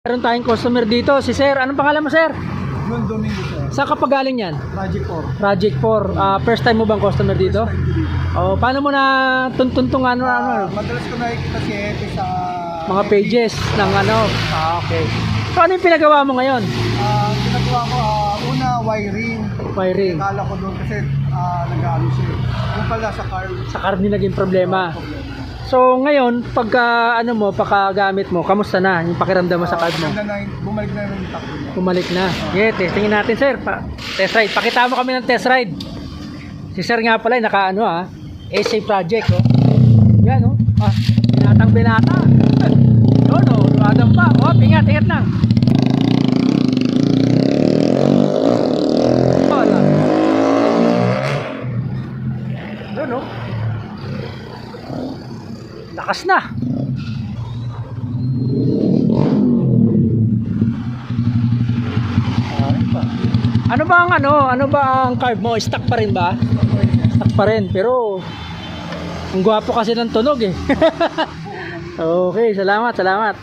Meron tayong customer dito, si Sir. Anong pangalan mo, Sir? Yun Domingo sir. Saan ka pa galing yan? Project 4. Project 4. Ah, first time mo bang customer dito? Oh, paano mo na tuntuntong ano, ano, ano? madalas ko nakikita si Epe sa mga pages ng ano? Ah, okay. So, ano yung pinagawa mo ngayon? Ah, ginagawa ko, ah, una wiring. Wiring. Kala ko doon kasi ah, nag-ano siya. eh. Yung pala sa car. Sa car din naging problema. Problema. So, ngayon, pagka ano mo, pagkagamit mo, kamusta na yung pakiramdam mo sa card mo? Ah, maganda na yung- bumalik na yung takbo niya. Bumalik na. Yeah, testingin natin, sir. Pa test ride. Pakita mo kami ng test ride. Si sir nga pala, naka ano ah, essay project, oh. Yan, oh. Ah, binatang binata. Yun, oh. Lumadang pa. Oh, ingat, ingat lang. Wala. Yun, oh. Lakas na. Ano ba ang ano? Ano ba ang carb mo? Stock pa rin ba? Stock pa rin. Pero ang gwapo kasi ng tunog eh. okay, salamat, salamat.